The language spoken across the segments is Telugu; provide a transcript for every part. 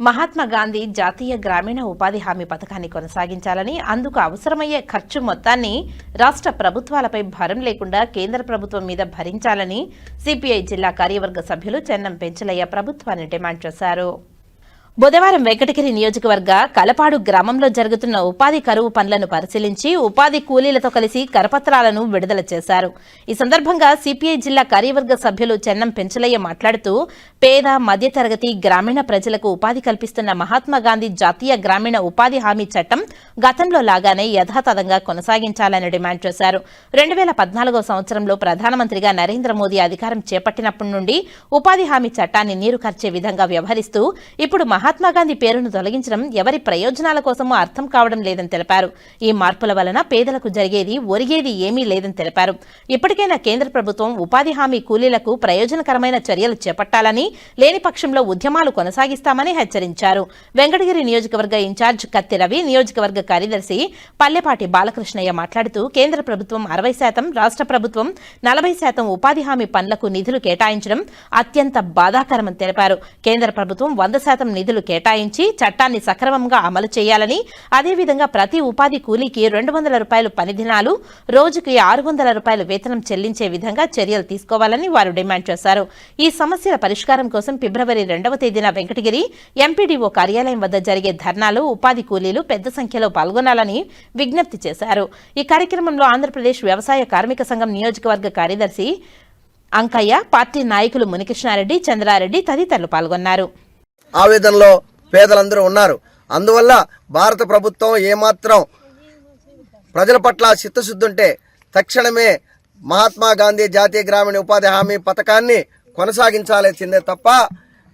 మహాత్మా గాంధీ జాతీయ గ్రామీణ ఉపాధి హామీ పథకాన్ని కొనసాగించాలని అందుకు అవసరమయ్యే ఖర్చు మొత్తాన్ని రాష్ట్ర ప్రభుత్వాలపై భారం లేకుండా కేంద్ర ప్రభుత్వం మీద భరించాలని సిపిఐ జిల్లా కార్యవర్గ సభ్యులు చెన్నం పెంచలయ్య ప్రభుత్వాన్ని డిమాండ్ చేశారు. బుధవారం వెంకటగిరి నియోజకవర్గ కలపాడు గ్రామంలో జరుగుతున్న ఉపాధి కరువు పనులను పరిశీలించి ఉపాధి కూలీలతో కలిసి కరపత్రాలను విడుదల చేశారు. ఈ సందర్భంగా సిపిఐ జిల్లా కార్యవర్గ సభ్యులు చెన్నం పెంచలయ్య మాట్లాడుతూ పేద మధ్యతరగతి గ్రామీణ ప్రజలకు ఉపాధి కల్పిస్తున్న మహాత్మా గాంధీ జాతీయ గ్రామీణ ఉపాధి హామీ చట్టం గతంలో లాగానే యథాతథంగా కొనసాగించాలని డిమాండ్ చేశారు. రెండు వేల పద్నాలుగో సంవత్సరంలో ప్రధానమంత్రిగా నరేంద్ర మోదీ అధికారం చేపట్టినప్పటి నుండి ఉపాధి హామీ చట్టాన్ని నీరు ఖర్చే విధంగా వ్యవహరిస్తూ ఇప్పుడు మహా గాంధీ పేరును తొలగించడం ఎవరి ప్రయోజనాల కోసమో అర్థం కావడం లేదని తెలిపారు. ఈ మార్పుల వలన పేదలకు జరిగేది ఒరిగేది ఏమీ లేదని తెలిపారు. ఇప్పటికైనా కేంద్ర ప్రభుత్వం ఉపాధి హామీ కూలీలకు ప్రయోజనకరమైన చర్యలు చేపట్టాలని లేని పక్షంలో ఉద్యమాలు కొనసాగిస్తామని హెచ్చరించారు. వెంకటగిరి నియోజకవర్గ ఇన్ఛార్జ్ కత్తి రవి నియోజకవర్గ కార్యదర్శి పల్లెపాటి బాలకృష్ణయ్య మాట్లాడుతూ కేంద్ర ప్రభుత్వం అరవై శాతం రాష్ట్ర ప్రభుత్వం నలభై శాతం ఉపాధి హామీ పనులకు నిధులు కేటాయించడం అత్యంత బాధాకరమని తెలిపారు. కేంద్ర ప్రభుత్వం వంద శాతం నిధులు కేటాయించి చట్టాన్ని సక్రమంగా అమలు చేయాలని అదేవిధంగా ప్రతి ఉపాధి కూలీకి రెండు వందల రూపాయలు పని దినాలు రోజుకి ఆరు వందల రూపాయలు వేతనం చెల్లించే విధంగా చర్యలు తీసుకోవాలని వారు డిమాండ్ చేశారు. ఈ సమస్యల పరిష్కారం కోసం ఫిబ్రవరి రెండవ తేదీన వెంకటగిరి ఎంపీడీఓ కార్యాలయం వద్ద జరిగే ధర్నాలు ఉపాధి కూలీలు పెద్ద సంఖ్యలో పాల్గొనాలని విజ్ఞప్తి చేశారు. ఈ కార్యక్రమంలో ఆంధ్రప్రదేశ్ వ్యవసాయ కార్మిక సంఘం నియోజకవర్గ కార్యదర్శి అంకయ్య పార్టీ నాయకులు మునికృష్ణారెడ్డి చంద్రారెడ్డి తదితరులు పాల్గొన్నారు. ఆవేదనలో పేదలందరూ ఉన్నారు. అందువల్ల భారత ప్రభుత్వం ఏమాత్రం ప్రజల పట్ల చిత్తశుద్ధి ఉంటే తక్షణమే మహాత్మా గాంధీ జాతీయ గ్రామీణ ఉపాధి హామీ పథకాన్ని కొనసాగించాల్సిందే తప్ప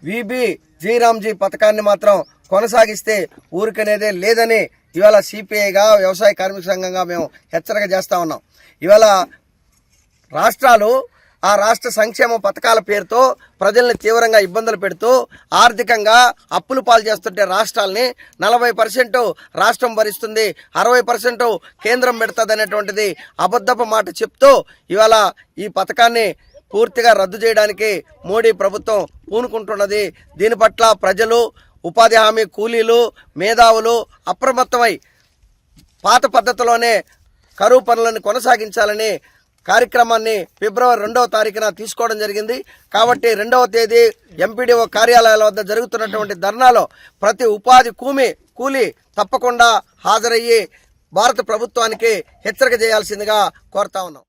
విబి జీరామ్జీ పథకాన్ని మాత్రం కొనసాగిస్తే ఊరికనేదే లేదని ఇవాళ సిపిఐగా వ్యవసాయ కార్మిక సంఘంగా మేము హెచ్చరిక చేస్తూ ఉన్నాం. ఇవాళ రాష్ట్రాలు ఆ రాష్ట్ర సంక్షేమ పథకాల పేరుతో ప్రజల్ని తీవ్రంగా ఇబ్బందులు పెడుతూ ఆర్థికంగా అప్పులు పాలు చేస్తుంటే రాష్ట్రాలని నలభై పర్సెంట్ రాష్ట్రం భరిస్తుంది అరవై పర్సెంట్ కేంద్రం పెడుతుంది అనేటువంటిది అబద్ధపు మాట చెప్తూ ఇవాళ ఈ పథకాన్ని పూర్తిగా రద్దు చేయడానికి మోడీ ప్రభుత్వం పూనుకుంటున్నది. దీని పట్ల ప్రజలు ఉపాధి హామీ కూలీలు మేధావులు అప్రమత్తమై పాత పద్ధతిలోనే కరువు పనులను కొనసాగించాలని కార్యక్రమాన్ని ఫిబ్రవరి రెండవ తారీఖున తీసుకోవడం జరిగింది. కాబట్టి రెండవ తేదీ ఎంపీడీఓ కార్యాలయాల వద్ద జరుగుతున్నటువంటి ధర్నాలో ప్రతి ఉపాధి కూమి కూలి తప్పకుండా హాజరయ్యి భారత ప్రభుత్వానికి హెచ్చరిక చేయాల్సిందిగా కోరుతా ఉన్నాం.